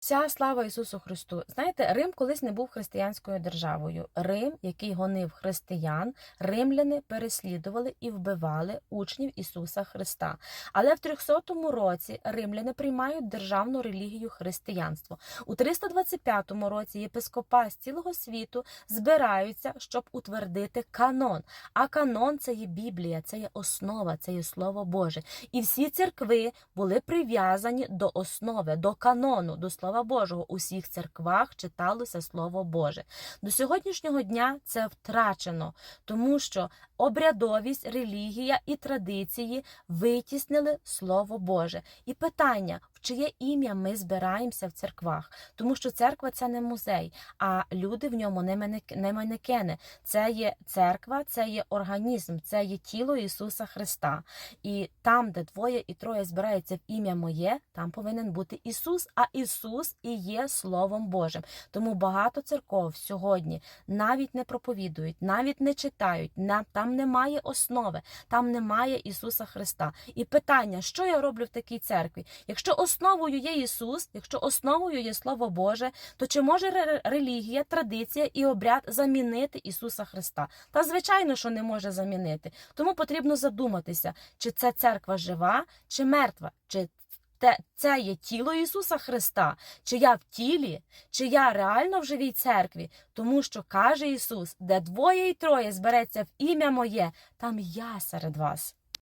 Вся слава Ісусу Христу. Знаєте, Рим колись не був християнською державою. Рим, який гонив християн, римляни переслідували і вбивали учнів Ісуса Христа. Але в 300 році римляни приймають державну релігію християнство. У 325 році єпископа з цілого світу збираються, щоб утвердити канон. А канон це є Біблія, це є основа, це є Слово Боже. І всі церкви були прив'язані до основи, до канону, до Слова Божого. У всіх церквах читалося Слово Боже. До сьогоднішнього дня це втрачено, тому що обрядовість, релігія і традиції витіснили Слово Боже. І питання, в чиє ім'я ми збираємося в церквах, тому що церква це не музей, а люди в ньому не манекени. Це є церква, це є організм, це є тіло Ісуса Христа. І там, де двоє і троє збираються в ім'я моє, там повинен бути Ісус, а Ісус і є Словом Божим. Тому багато церков сьогодні навіть не проповідують, навіть не читають, там немає основи, там немає Ісуса Христа. І питання, що я роблю в такій церкві? Якщо основою є Ісус, якщо основою є Слово Боже, то чи може ре- релігія, традиція і обряд замінити Ісуса Христа? Та звичайно, що не може замінити. Тому потрібно задуматися, чи це церква жива, чи мертва, чи те, це є тіло Ісуса Христа, чи я в тілі, чи я реально в живій церкві, тому що каже Ісус, де двоє і троє збереться в ім'я моє, там я серед вас.